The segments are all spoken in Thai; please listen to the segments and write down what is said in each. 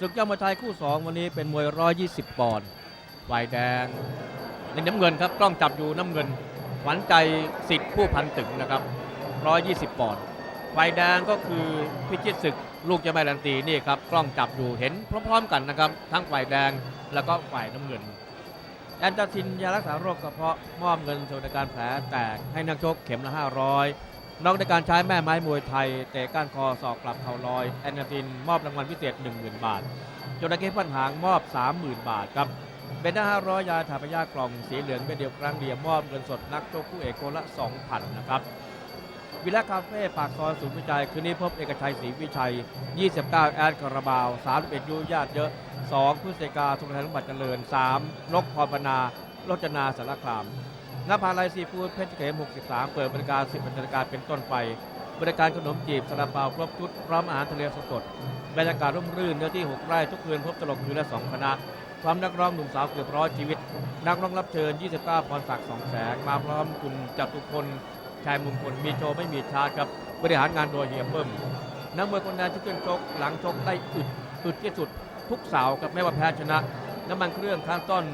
ศึกยอดมวยไทยคู่ 2 วันนี้เป็นมวย 120 ปอนด์ฝ่ายแดงในน้ำเงินครับ กล้องจับอยู่น้ำเงินหวันใจสิทธิ์ผู้พันตึงนะครับ 120 ปอนด์ฝ่ายแดงก็คือพิชิตศึกลูกจะไม่ดันตีนี่ครับ กล้องจับอยู่เห็นพร้อมๆกันนะครับ ทั้งฝ่ายแดงแล้วก็ฝ่ายน้ำเงิน แอนตาซินยารักษาโรคกระเพาะมอบเงินสวัสดิการแผลแตกให้นักชกเข็มละ 500 นอกในการใช้แม่ไม้มวยไทยเตะก้านคอศอกกลับเข่าลอยแอนนาตินมอบรางวัลพิเศษ 10,000 บาทจระเข้พันหางมอบ 30,000 บาทครับเป็นหน้า500 ยาถาพยากล่องสีเหลืองเป็นเดียวครั้งเดียวมอบเงินสดนักโชกคู่เอกคนละ 2,000 นะครับวิลล่าคาเฟ่ปากซอยศูนย์วิจัย คืนนี้พบเอกชัยศรีวิชัย 29 แอดคาราบาว 31 ยุญาติเยอะ 2พฤศจิกาทุกทายสมบัติเจริญ 3 นกพรพนาโรจนาสารคาม นภาลัยซีฟู้ดเพชรเกษม63 เปิดบริการ 10นาฬิกาเป็นต้นไป บริการขนมจีบซาลาเปาครบชุดพร้อมอาหารทะเลสดบรรยากาศร่มรื่นเนื้อที่ 6 ไร่ทุกคืนพบตลกคืนละ2คณะพร้อมนักร้องหนุ่มสาวเกือบร้อยชีวิต นักร้องรับเชิญ 29 พรศักดิ์สองแสง มาพร้อมคุณจตุพลชายมงคลมีโชว์ไม่มีชาครับบริหารงานโดยเฮียเบิ้มนักมวยคนใดที่ขึ้นชกหลังชกได้อึดอึดที่สุดทุกเสาวกับไม่ว่าแพ้ชนะ น้ำมันเครื่องข้างต้น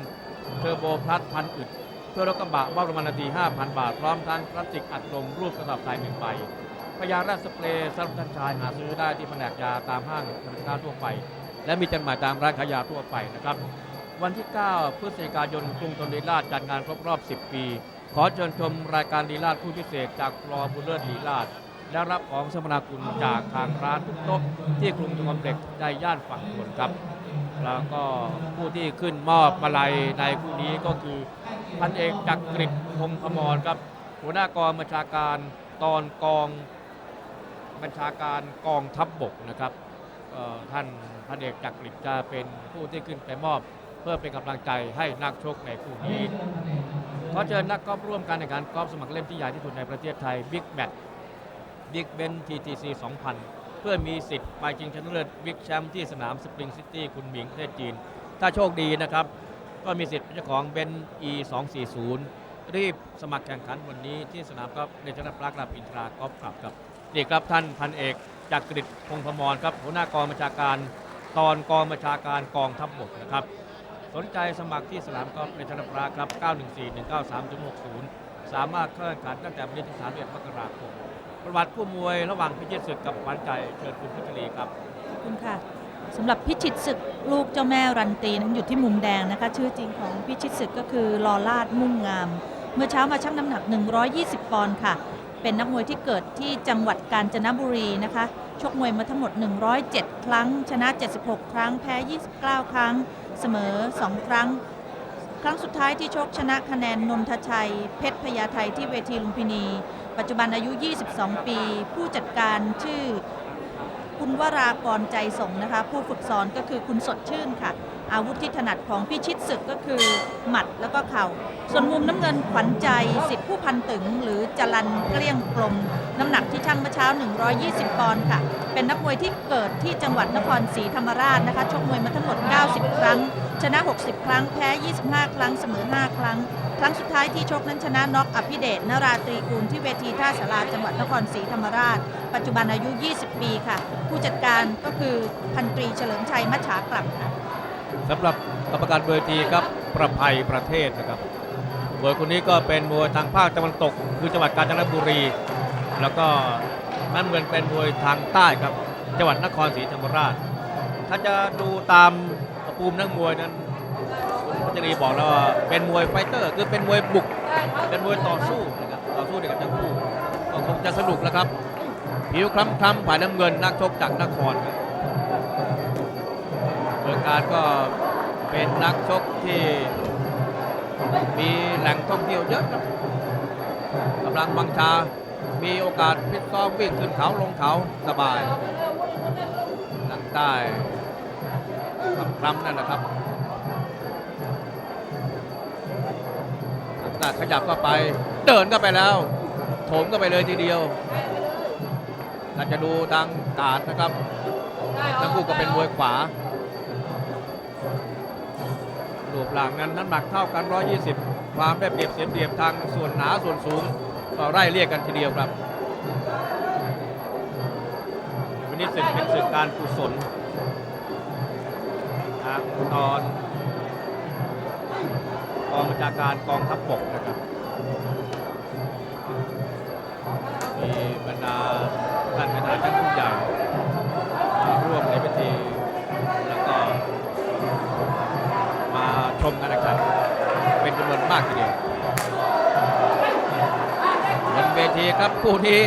เทอร์โบพลัสพันอึด เพื่อรถกระบะว่าประมาณนาที5,000 บาท พร้อมทั้งพลาสติกอัดลมรูปกระสอบทรายหนึ่งใบพยาราชสเปรย์สำหรับท่านชายหาซื้อได้ที่แผนกยาตามห้างสรรพสินค้าทั่วไป และมีจำหน่ายตามร้านขายยาทั่วไปนะครับ วันที่ 9 พฤศจิกายนกรุงธนลีลาชจัดงานครบรอบ 10 ปี ขอเชิญชมรายการลีลาชผู้พิเศษจากฟลอร์บุลเลอร์ลีลาชและรับของสมนาคุณจากทางร้านทุกโต๊ะที่กรุงทองเด็กในย่านฝั่งทนครับ แล้วก็ผู้ที่ขึ้นมอบมาลัยในคู่นี้ก็คือพันเอกจักริดพงศ์พมรครับ หัวหน้ากองบัญชาการตอนกองบัญชาการกองทัพบบกนะครับท่านพันเอกจักริดจะเป็นผู้ที่ขึ้นไปมอบ เพื่อเป็นกำลังใจให้นักชกในคู่นี้ขอเชิญนักกอล์ฟร่วมการแข่งขันกอล์ฟสมัครเล่นที่ใหญ่ที่สุดในประเทศไทยบิ๊กแมตบิ๊กเบนทีทีซี2000 เพื่อมีสิทธิ์ไปชิงชนะเลิศบิ๊กแชมป์ที่สนามสปริงซิตี้คุณหมิงประเทศจีน ถ้าโชคดีนะครับ ก็มีสิทธิ์เป็นเจ้าของเบน E 2 4 0รีบสมัครแข่งขันวันนี้ที่สนามกอล์ฟเนชั่นแนลพาร์คลาดอินทรากอล์ฟคลับครับนี่ครับท่านพันเอกจากกริดพงพมรครับหัวหน้ากองบัญชาการตอนกองบัญชาการกองทัพบกนะครับ สนใจสมัครที่สนามกอล์ฟเนชั่นแนลาร์ครับ 914-193-60 สามารถเข้าแข่งขันตั้งแต่วันนี้ถึง31มกราคม ประวัติคู่มวยระหว่างพิชิตศึกกับหวานใจเชิญคุณพิชลีครับขอบคุณค่ะสำหรับพิชิตศึกลูกเจ้าแม่รันตีนั้นอยู่ที่มุมแดงนะคะ ชื่อจริงของพิชิตศึกก็คือลอลาดมุ่งงาม เมื่อเช้ามาชั่งน้ำหนัก 120 ปอนด์ค่ะ เป็นนักมวยที่เกิดที่จังหวัดกาญจนบุรีนะคะ ชกมวยมาทั้งหมด 107 ครั้ง ชนะ 76 ครั้ง แพ้ 29 ครั้ง เสมอ 2 ครั้ง ครั้งสุดท้ายที่ชกชนะคะแนนนนทชัย เพชรพญาไทที่เวทีลุมพินี ปัจจุบันอายุ 22 ปี ผู้จัดการชื่อ คุณวรากรใจสงนะคะ ผู้ฝึกสอนก็คือคุณสดชื่นค่ะ อาวุธที่ถนัดของพิชิตศึกก็คือ หมัดแล้วก็เข่า ส่วนมุมน้ำเงินขวัญใจสิทธิผู้พันตึง หรือจรันเกลี้ยงกลม น้ำหนักที่ช่างเมื่อเช้า 120 ปอนด์ค่ะ เป็นนักมวยที่เกิดที่จังหวัดนครศรีธรรมราชนะคะชกมวยมาทั้งหมด 90 ครั้ง ชนะ 60 ครั้งแพ้ 25 ครั้งเสมอ 5 ครั้ง ครั้งสุดท้ายที่ชกนั้นชนะน็อกอภิเดชนราตรีกูลที่เวทีท่าสาราจังหวัดนครศรีธรรมราช ปัจจุบันอายุ 20 ปีค่ะ ผู้จัดการก็คือพันตรีเฉลิมชัยมัชฉากลับค่ะสำหรับกรรมการเวทีครับประภัยประเทศนะครับมวยคนนี้ก็เป็นมวยทางภาคตะวันตก คือจังหวัดกาญจนบุรี แล้วก็น้ำเงินเป็นมวยทางใต้ครับ จังหวัดนครศรีธรรมราช ถ้าจะดูตามภูมินักมวยนั้น พัชรีบอกแล้วว่าเป็นมวยไฟเตอร์ คือเป็นมวยบุก เป็นมวยต่อสู้นะครับต่อสู้ด้วยกันทั้งคู่ก็คงจะสนุกแล้วครับผิวคล้ำๆฝ่ายน้ำเงินนักชกจากนครครับเมืองการก็เป็นนักชกที่มีแหล่งท่องเที่ยวเยอะครับกำลังบังชา มีโอกาสพิตซ้อมวิ่งขึ้นเขาลงเขาสบายทางใต้คล้ำๆนั่นนะครับ ทางใต้ขยับเข้าไป เดินเข้าไปแล้วโถมเข้าไปเลยทีเดียวถ้าจะดูทางการดนะครับทั้งคู่ก็เป็นมวยขวารูปร่างนั้นน้ำหนักเท่ากัน 120 ความได้เปรียบเสียเปรียบทางส่วนหนาส่วนสูงก็ไล่เรียกกันทีเดียวครับวันนี้ศึกเป็นศึกการกุศลางตอน กองบัญชาการกองทัพบกนะครับ มีบรรดาท่านประธานท่านผู้ใหญ่มาร่วมในพิธีแล้วก็มาชมการแข่งขันเป็นจำนวนมากทีเดียวบนเวทีครับคู่นี้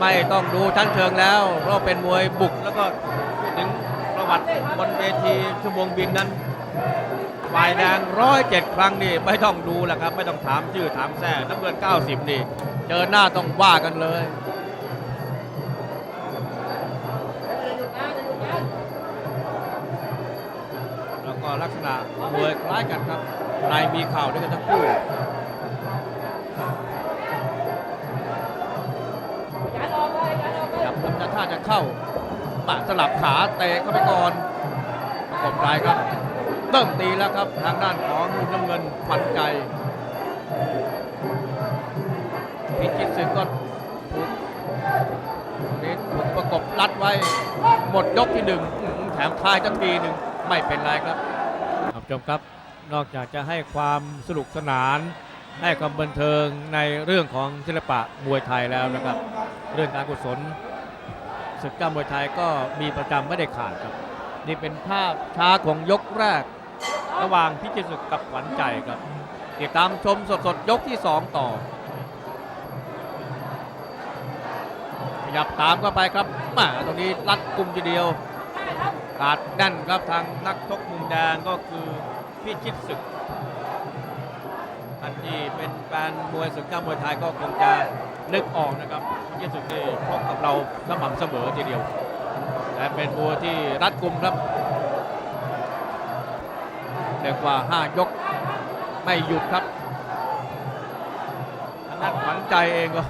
ไม่ต้องดูชั้นเชิงแล้วเพราะเป็นมวยบุกแล้วก็พูดถึงประวัติบนเวทีชั่วโมงบินนั้น ฝ่ายแดงร้อยเจ็ดครั้งนี่ไม่ต้องดูแล้วครับ ไม่ต้องถามชื่อถามแท้น้ำเงิน90นี่ เจอหน้าต้องว่ากันเลยแล้วก็ลักษณะมวยคล้ายกันครับในมีข่าวด้วยกันทั้งคู่จับผมจะท่าจะเข้าปะสลับขาเตะเข้าไปก่อนประกบรายครับ เริ่มตีแล้วครับทางด้านของมุมน้ำเงินขวัญใจพิจิตรศึกก็ถูกนี่ถูกประกบรัดไว้ หมดยกที่หนึ่งแถมทายจังทีหนึ่งไม่เป็นไรครับท่านผู้ชมครับนอกจากจะให้ความสนุกสนานให้ความบันเทิงในเรื่องของศิลปะมวยไทยแล้วนะครับ เรื่องการกุศลศึกก้ามวยไทยก็มีประจำไม่ได้ขาดครับ นี่เป็นภาพช้าของยกแรก ระหว่างพิจิตรศึกกับขวัญใจครับติดตามชมสดๆ ยกที่ 2 ต่อ ขยับตามเข้าไปครับมาตรงนี้รัดกลุ่มทีเดียวกาดแน่นครับทางนักชกมุมแดงก็คือพิชิตศึกท่านที่เป็นแฟนมวยศึกก้ามวยไทยก็คงจะนึกออกนะครับพิชิตศึกนี่ชกกับเราสม่ำเสมอทีเดียว แต่เป็นมวยที่รัดกลุ่มครับ เรียกว่า 5 ยกไม่หยุดครับทางด้านขวัญใจเองก็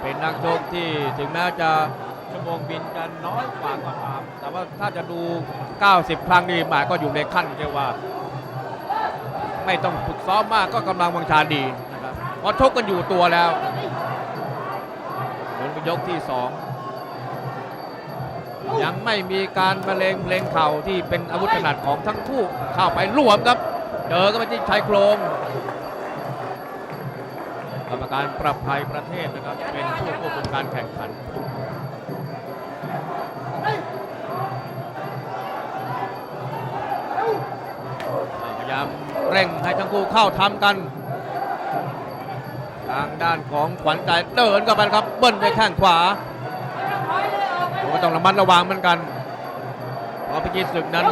เป็นนักชกที่ถึงแม้จะชั่วโมงบินจะน้อยกว่าก็ตาม แต่ว่าถ้าจะดู 90 ครั้งนี่หมายก็อยู่ในขั้นเรียกว่า ไม่ต้องฝึกซ้อมมากก็กำลังวังชาดีนะครับเพราะชกกันอยู่ตัวแล้วเหมือนเป็นยกที่ 2 ยังไม่มีการบรรเลงเพลงเข่าที่เป็นอาวุธถนัดของทั้งคู่เข้าไปรวมครับ เจอก็ไปที่ชายโครงกรรมการปรับภัยประเทศนะครับ เป็นผู้ควบคุมการแข่งขันพยายามเร่งให้ทั้งคู่เข้าทำกัน ทางด้านของขวัญใจเดินเข้าไปครับ เบิ้ลด้วยแข้งขวา ก็ต้องระมัดระวังเหมือนกันเพราะพิจิตรศึกนั้น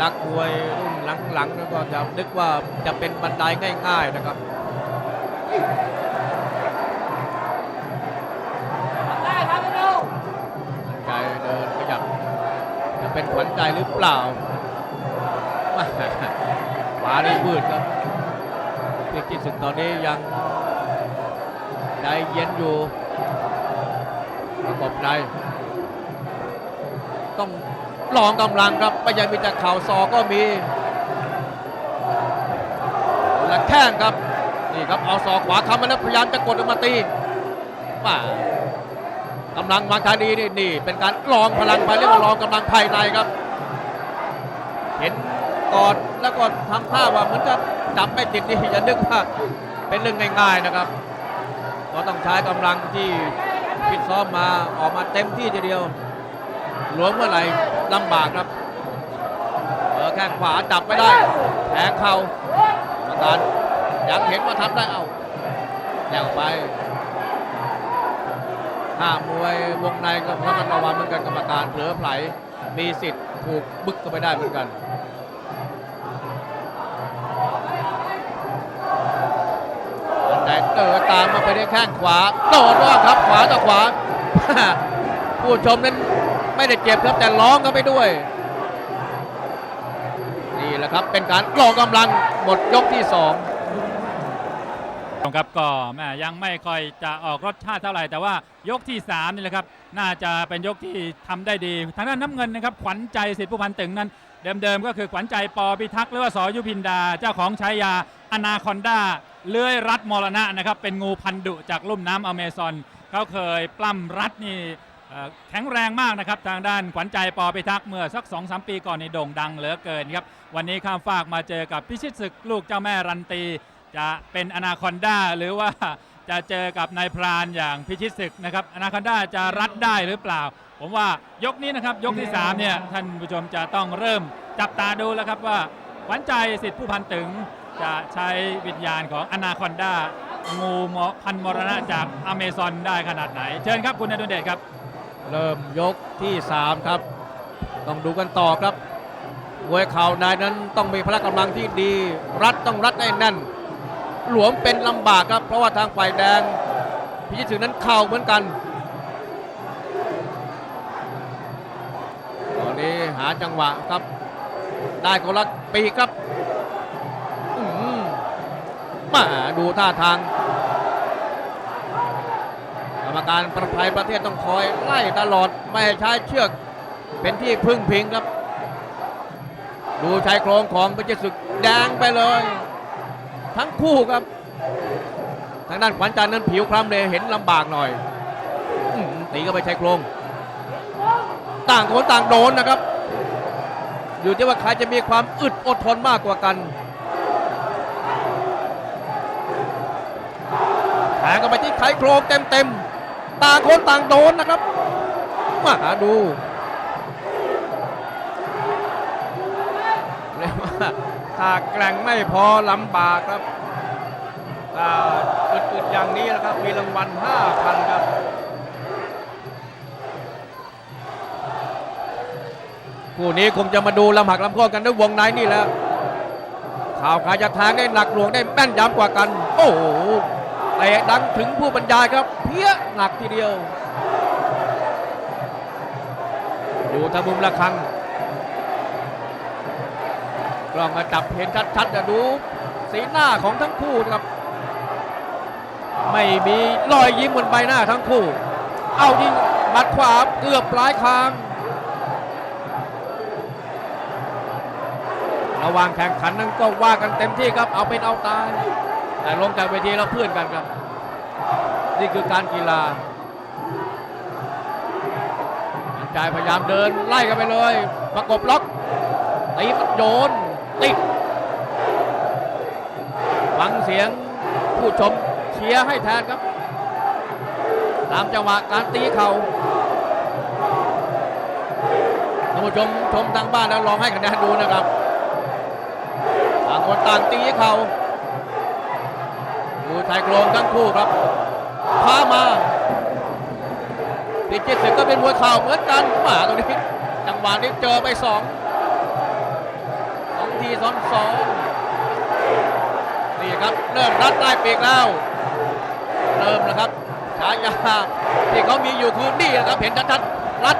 นักมวยรุ่นหลังๆแล้วก็จะนึกว่าจะเป็นบันไดง่าย ๆนะครับใจเดินขยับจะเป็นขวัญใจหรือเปล่าแม่ขวานี่มืดครับเพียงที่สุดตอนนี้ยังใจเย็นอยู่ประกบใน ต้องลองกำลังครับไม่ใช่มีแต่เข่าซอก็มี และแข้งครับ นี่ครับเอาศอกขวาคำมาแล้วพยายามจะกดออกมาตีป่ากำลังมาคาดีนี่นี่ เป็นการลองพลังภายเรียกว่าลองกำลังภายในครับ เห็นกอดแล้วก็ทำท่าว่าเหมือนจะจับไม่ติดนี่อย่านึกว่าเป็นเรื่องง่ายๆนะครับก็ต้องใช้กำลังที่ฟิตซ้อมมาออกมาเต็มที่ทีเดียว หลวมเมื่อไหร่ลำบากครับเออแข้งขวาจับไม่ได้แทงเข่าประการยังเห็นว่าทำได้เอาแย่งไปห้ามวย วงในก็ระมัดระวังเหมือนกันกรรมการเผลอไผลมีสิทธิ์ถูกบึกก็ไปได้เหมือนกันแต่เดินตามมาไปได้แข้งขวาโดนว่าครับขวาต่อขวา ผู้ชมนั้นไม่ได้เจ็บครับแต่ร้องกันไปด้วย นี่แหละครับเป็นการกลองกำลังหมดยกที่สองครับก็แม่ยังไม่ค่อยจะออกรสชาติเท่าไหร่ แต่ว่ายกที่3นี่แหละครับ น่าจะเป็นยกที่ทำได้ดี ทางด้านน้ำเงินนะครับ ขวัญใจสิทธิผู้พันตึงนั้น เดิมๆก็คือขวัญใจปอพิทักษ์หรือว่าสอยุพินดา เจ้าของฉายาอนาคอนดาเลื้อยรัดมรณะนะครับ เป็นงูพันธุจากลุ่มน้ำอเมซอนเขาเคยปล้ำรัดนี่ แข็งแรงมากนะครับทางด้านขวัญใจปอพิทักษ์เมื่อสัก2อสปีก่อนในโด่งดังเหลือเกินครับวันนี้ข้ามฟากมาเจอกับพิชิตศึกลูกเจ้าแม่รันตี จะเป็นอนาคอนด้าหรือว่าจะเจอกับนายพรานอย่างพิชิตศึกนะครับอนาคอนด้าจะรัดได้หรือเปล่า ผมว่ายกนี้นะครับยกที่3เนี่ยท่านผู้ชมจะต้องเริ่มจับตาดูแล้วครับว่าขวัญใจสิทธิผู้พันตึงจะใช้วิญญาณของอนาคอนด้างูพันมรณะจากอเมซอนได้ขนาดไหน เชิญครับคุณนดุเดชครับ เริ่มยกที่ 3 ครับ ต้องดูกันต่อครับมวยเข่านายนั้นต้องมีพละกำลังที่ดี รัดต้องรัดให้แน่น หลวมเป็นลำบากครับ เพราะว่าทางฝ่ายแดง พิชิตถึงนั้นเข่าเหมือนกัน ตอนนี้หาจังหวะครับ ได้คนละปีครับมมาดูท่าทาง มการประภัยประเทศต้องคอยไล่ตลอดไม่ให้ใช้เชือกเป็นที่พึ่งพิงครับ ดูชายโครงของพิจิตรศึกแดงไปเลย ทั้งคู่ครับ ทางด้านขวัญจันทร์นั้นผิวคล้ำเลยเห็นลำบากหน่อยอตีก็ไปชายโครง ต่างคนต่างโดนนะครับ อยู่ที่ว่าใครจะมีความอึดอดทนมากกว่ากันแทงกันไปที่ไขโครงเต็มๆ ต่างคนต่างโดนนะครับ มาดูเรียกว่าถ้าแกร่งไม่พอลำบากครับถ้าอึดๆอย่างนี้นะครับ มีรางวัล5,000 ครับคู่นี้คงจะมาดูลำหักลำโค่นกันด้วยวงในนี่แหล้วข่าวขายจะแทงได้หนักหน่วงได้แม่นยำกว่ากัน โอ้โห เตะดังถึงผู้บรรยายครับ เพี้ยหนักทีเดียว ดูทางมุมละครังกล้องมาจับเห็นชัดๆจะดูสีหน้าของทั้งคู่ครับ ไม่มีรอยยิ้มบนใบหน้าทั้งคู่ เอายิงหมัดขวาเกือบปลายคางระหว่างแข่งขันนั้นก็ว่ากันเต็มที่ครับเอาเป็นเอาตาย แต่ลงจากเวทีเราเพื่อนกันครับ นี่คือการกีฬาอันจายพยายามเดินไล่กันไปเลย ประกบล็อกตีโยนติดฟังเสียงผู้ชมเชียร์ให้แทนครับ ตามจังหวะการตีเข่าท่านผู้ชมชมทางบ้านแล้วลองให้คะแนนดูนะครับต่างคนต่างตีเข่า ชายโครงทั้งคู่ครับพามาพิจิตรศึกก็เป็นมวยเข่าเหมือนกันหมาตรงนี้จังหวะนี้เจอไปสองสองทีซ้อนสองนี่ครับเริ่มรัดได้ปีกแล้วเริ่มแล้วครับฉายาที่เขามีอยู่คือนี่แหละครับเห็นชัดๆรัด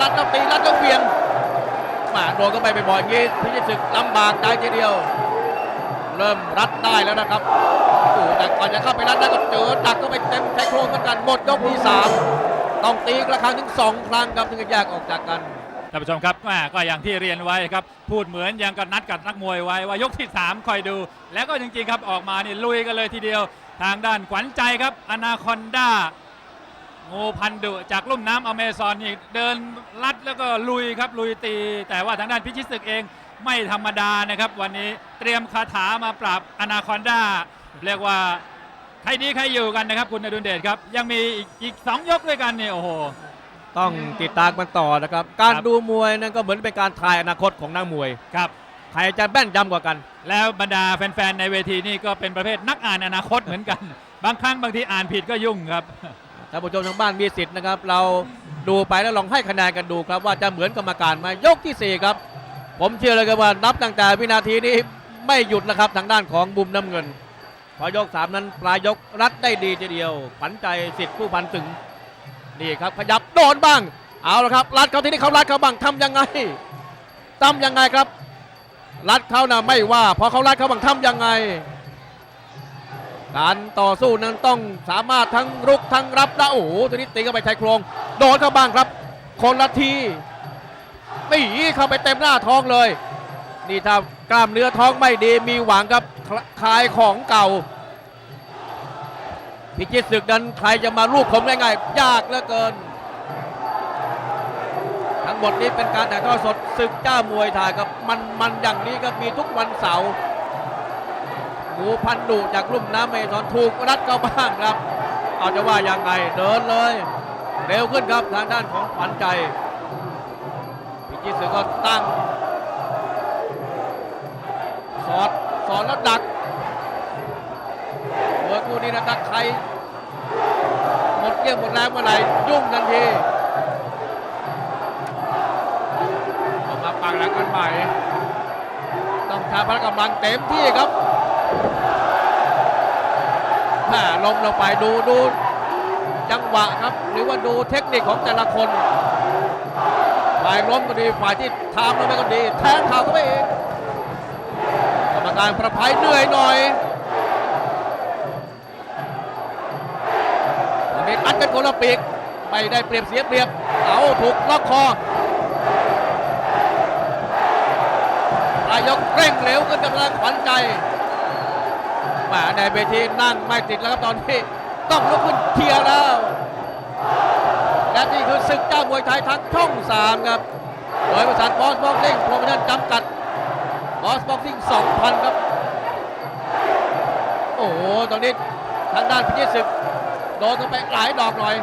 รัดแล้วตีรัดแล้วเวียงมาโดนก็ไปบ่อยๆงี้พิจิตรศึกลำบากใจทีเดียว เริ่มรัดได้แล้วนะครับ อ้แต่ก่อนจะเข้าไปรัดได้ก็เจอดักก็ไปเต็มชายโครงเหมือนกันหมดยกที่สามต้องตีกระครั้งถึงสองครั้งครับถึงจะแยกออกจากกันท่านผู้ชมครับแม่ก็อย่างที่เรียนไว้ครับ พูดเหมือนยังกับนัดกับนักมวยไว้ว่ายกที่ 3 คอยดู แล้วก็จริงๆครับออกมานี่ลุยกันเลยทีเดียว ทางด้านขวัญใจครับอนาคอนด้างูพันดุจากลุ่มน้ำอเมซอนนี่เดินลัดแล้วก็ลุยครับลุยตี แต่ว่าทางด้านพิชิตศึกเองไม่ธรรมดานะครับ วันนี้เตรียมคาถามาปราบอนาคอนด้า เรียกว่าใครดีใครอยู่กันนะครับ คุณอดุลเดชครับ ยังมีอีกอีกสองยกด้วยกันเนี่ยโอ้โห ต้องติดตามกันต่อนะครับ การครับ ดูมวยนั่นก็เหมือนเป็นการทายอนาคตของนักมวย ครับ ใครจะแม่นยำกว่ากัน แล้วบรรดาแฟนๆในเวทีนี่ก็เป็นประเภทนักอ่านอนาคตเหมือนกัน บางครั้งบางทีอ่านผิดก็ยุ่งครับ ท่านผู้ชมทางบ้านมีสิทธิ์นะครับ เราดูไปแล้วลองให้คะแนนกันดูครับ ว่าจะเหมือนกรรมการไหมยกที่4 ครับ ผมเชื่อเลยครับว่านับตั้งแต่วินาทีนี้ไม่หยุดนะครับทางด้านของบุมน้ำเงิน พอยก3นั้นปลายยกรัดได้ดีทีเดียวขวัญใจสิทธิ์ผู้พันตึงนี่ครับขยับโดนบ้าง เอาละครับรัดเขาที่นี่เขารัดเขาบ้างทำยังไงทำยังไงครับ รัดเขานะไม่ว่าพอเขารัดเขาบ้างทำยังไง การต่อสู้นั้นต้องสามารถทั้งรุกทั้งรับและโอ้โหตัวนี้ตีเข้าไปชายโครงโดนเข้าบ้างครับ คนละทีไม่เข้าไปเต็มหน้าท้องเลย นี่ถ้า กล้ามเนื้อท้องไม่ดีมีหวังครับคลคลายของเก่า พิจิตรศึกนั้นใครจะมาลูกผมง่ายๆยากเหลือเกิน ทั้งหมดนี้เป็นการถ่ายทอดสดศึกเจ้ามวยไทยครับมันมันอย่างนี้ครับมีทุกวันเสาร์หมูพันดุจากลุ่มน้ำเมซอนถูกรัดเข้าบ้างครับ เอาจะว่ายังไงเดินเลย เร็วขึ้นครับทางด้านของขวัญใจ พิจิตรศึกก็ตั้ง สอดแล้วดักมวยคู่นี้นะดักใครหมดเกี่ยวหมดแรงเมื่อไหร่ยุ่งทันทีออกมาปักหลังกันใหม่ต้องใช้พละกำลังเต็มที่ครับแม่ลมลงไปดูดูจังหวะครับ หรือว่าดูเทคนิคของแต่ละคนฝ่ายล้มก็ดีฝ่ายที่ทำลงไปก็ดี แทงเข่าก็ไม่เอง การประภัยเหนื่อยหน่อยวันนี้อัดกันคนละปีกไม่ได้เปรียบเสียเปรียบ เอาถูกล็อกคอนายกเร่งเร็วขึ้นกำลังขวัญใจมาในเวทีนั่งไม่ติดแล้วครับตอนนี้ ต้องลุกขึ้นเคลียร์แล้ว และนี่คือศึกเจ้ามวยไทยทั้งช่อง 3 ครับ โดยบริษัทบอสบ็อกซิ่งโปรโมชั่นจำกัด บอสบ็อกซิ่ง2,000 ครับ โอ้โห ตอนนี้ทางด้านพิจิตศึก โดนกันไปหลายดอกหน่อย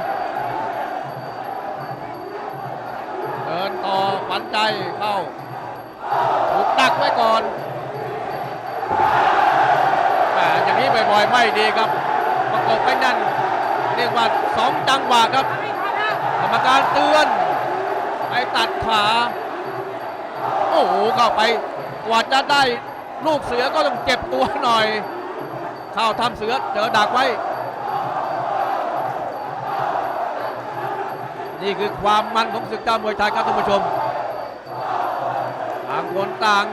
เดินต่อขวัญใจเข้าถูกดักไว้ก่อนแหมอย่างนี้บ่อยๆไม่ดีครับ ประกบไปนั่น เรียกว่าสองจังหวะครับ กรรมการเตือน ไปตัดขา โอ้โหเข้าไป กว่าจะได้ลูกเสือก็ต้องเจ็บตัวหน่อย เข้าทำเสือเจอดักไว้ นี่คือความมันของศึกเจ้ามวยไทยครับท่านผู้ชมต่างคนต่าง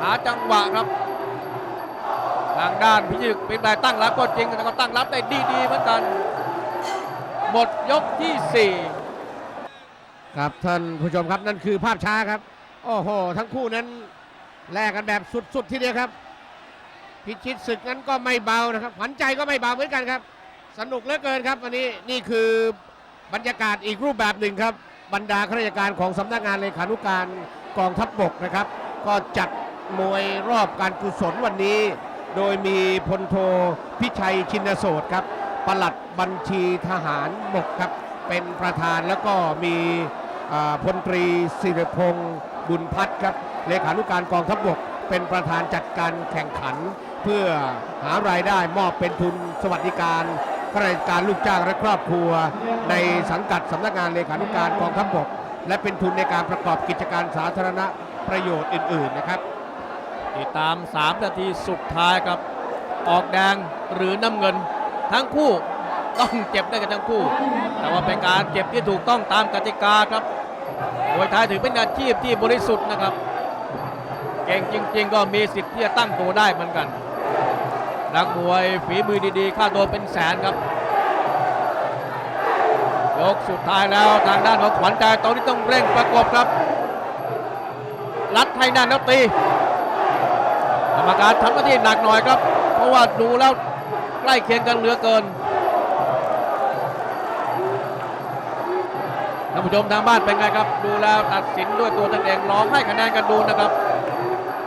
หาจังหวะครับ ทางด้านพิจิตรเป็นแบบตั้งรับก็จริงแต่ก็ตั้งรับได้ดีๆเหมือนกัน หมดยกที่ 4 ครับท่านผู้ชมครับนั่นคือภาพช้าครับ โอ้โห ทั้งคู่นั้นแลกกันแบบสุดๆทีเดียวครับ พิชิตศึกนั้นก็ไม่เบานะครับขวัญใจก็ไม่เบาเหมือนกันครับ สนุกเหลือเกินครับวันนี้นี่คือบรรยากาศอีกรูปแบบหนึ่งครับ บรรดาข้าราชการของสำนักงานเลขานุการกองทัพบกนะครับ ก็จัดมวยรอบการกุศลวันนี้ โดยมีพลโทพิชัยชินโสดครับปลัดบัญชีทหารบกครับ เป็นประธานแล้วก็มีพลตรีศิริพงศ์ บุญพัฒน์ครับเลขานุการกองทัพบก เป็นประธานจัดการแข่งขัน เพื่อหารายได้มอบเป็นทุนสวัสดิการข้าราชการลูกจ้างและครอบครัว ในสังกัดสำนักงานเลขานุการกองทัพบก และเป็นทุนในการประกอบกิจการสาธารณประโยชน์อื่น ๆนะครับ ติดตาม 3 นาทีสุดท้ายครับ ออกแดงหรือน้ำเงิน ทั้งคู่ต้องเจ็บได้กันทั้งคู่ แต่ว่าเป็นการเจ็บที่ถูกต้องตามกติกาครับ มวยไทยถือเป็นอาชีพที่บริสุทธิ์นะครับ เก่งจริง ๆ ก็มีสิทธิ์ที่จะตั้งตัวได้เหมือนกัน นักมวยฝีมือดีๆ ค่าตัวเป็นแสนครับ ยกสุดท้ายแล้วทางด้านของขวัญใจตอนนี้ต้องเร่งประกบครับ รัดให้แน่นแล้วตีกรรมการทำหน้าที่หนักหน่อยครับ เพราะว่าดูแล้วใกล้เคียงกันเหลือเกินานผู้ชมทางบ้านเป็นไงครับ ดูแล้วตัดสินด้วยตัวตนเองร้องให้คะแนนกันดูนะครับ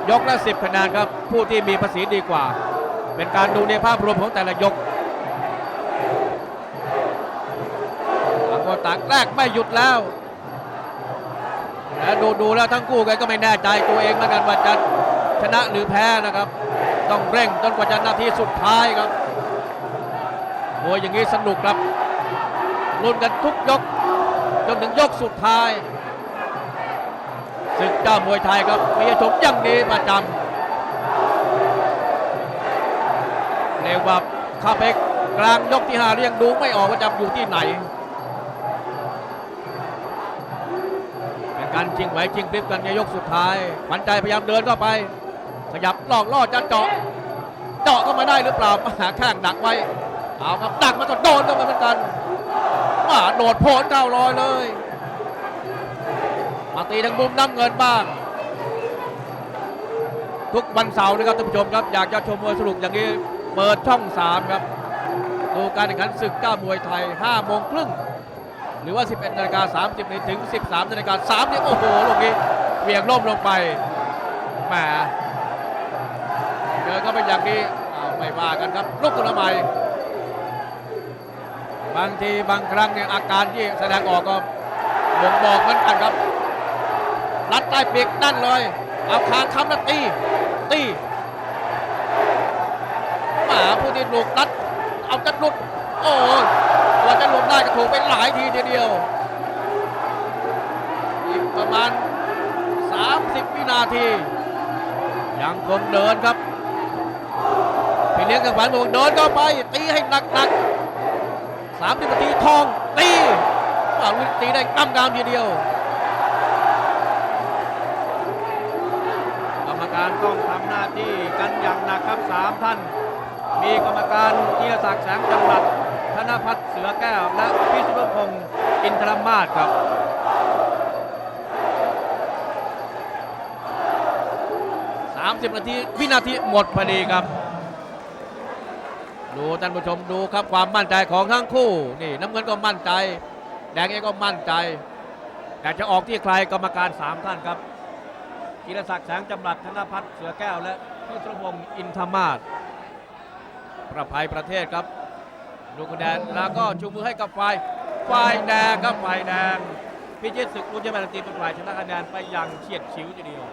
ยกละ10คะแนนครับ ผู้ที่มีภาษีดีกว่า เป็นการดูในภาพรวมของแต่ละยกต่างคนต่างแรกไม่หยุดแล้วแล้วดูดูแล้วทั้งคู่กันก็ไม่แน่ใจตัวเองเหมือนกันว่าจะชนะหรือแพ้นะครับ ต้องเร่งจนกว่าจะนาทีสุดท้ายครับมวยอย่างนี้สนุกครับลุ้นกันทุกยก จนถึงยกสุดท้ายศึกเจ้ามวยไทยครับมีชมอย่างนี้ประจำเรียกว่าเข้าไปกลางยกที่ห้าเรียงดูไม่ออกว่าจะอยู่ที่ไหนเป็นการชิงไหวชิงพลิบกันในยกสุดท้ายขวัญใจพยายามเดินเข้าไป ขยับหลอกล่อจะเจาะเจาะเข้ามาได้หรือเปล่ามาหาข้างดักไว้เอาครับดักมาก็โดนเข้ามาเหมือนกัน โดดโผลเก้าลอยเลย มาตีทางมุมน้ำเงินบ้าง ทุกวันเสาร์นะครับท่านผู้ชมครับอยากจะชมมวยสนุกอย่างนี้เปิดช่อง 3 ครับ ดูการแข่งขันศึกเจ้ามวยไทย5โมงครึ่งหรือว่า 11นาฬิกา30นาทีถึง 13นาฬิกา30โอ้โหลูกนี้เวียงล่มลงไปแหมเจอก็เป็นอย่างนี้อ้าไม่ว่ากันครับลุกขึ้นมาใหม่ บางทีบางครั้งเนี่ยอาการที่แสดงออกก็บ่งบอกเหมือนกันครับรัดใต้ปีกนั่นเลย เอาคางค้ำแล้วตี ตีหมาผู้ที่ลูกรัด เอาจะหลุดโอ้ยกว่าจะหลุดได้ก็ถูกไปหลายทีทีเดียวอีกประมาณ 30 วินาที ยังคงเดินครับพี่เลี้ยงกับฝันบอกเดินเข้าไป ตีให้หนักๆ สามสิบนาทีทองตีว่าลุยตีได้กำกามทีเดียวกรรมการต้องทำหน้าที่กันอย่างหนักครับสามท่าน มีกรรมการเกียรติศักดิ์แสงจำรัดธนพัฒน์เสือแก้ว และพิสุทธพงศ์อินทรมาศครับ30นาทีวินาทีหมดพอดีครับ ดูท่านผู้ชมดูครับความมั่นใจของทั้งคู่นี่น้ำเงินก็มั่นใจ แดงเองก็มั่นใจ แต่จะออกที่ใครกรรมการ3ท่านครับกีรศักดิ์แสงจำรัดธนพัฒน์เสือแก้วและพิศวงศ์อินทมาศประภัยประเทศครับดูคะแนนแล้วก็ชูมือให้กับฝ่ายฝ่ายแดงครับฝ่ายแดงพิจิตรศึกรุ่นเยาวชนตีเป็นฝ่ายชนะคะแนนไปอย่างเฉียดฉิวทีเดียว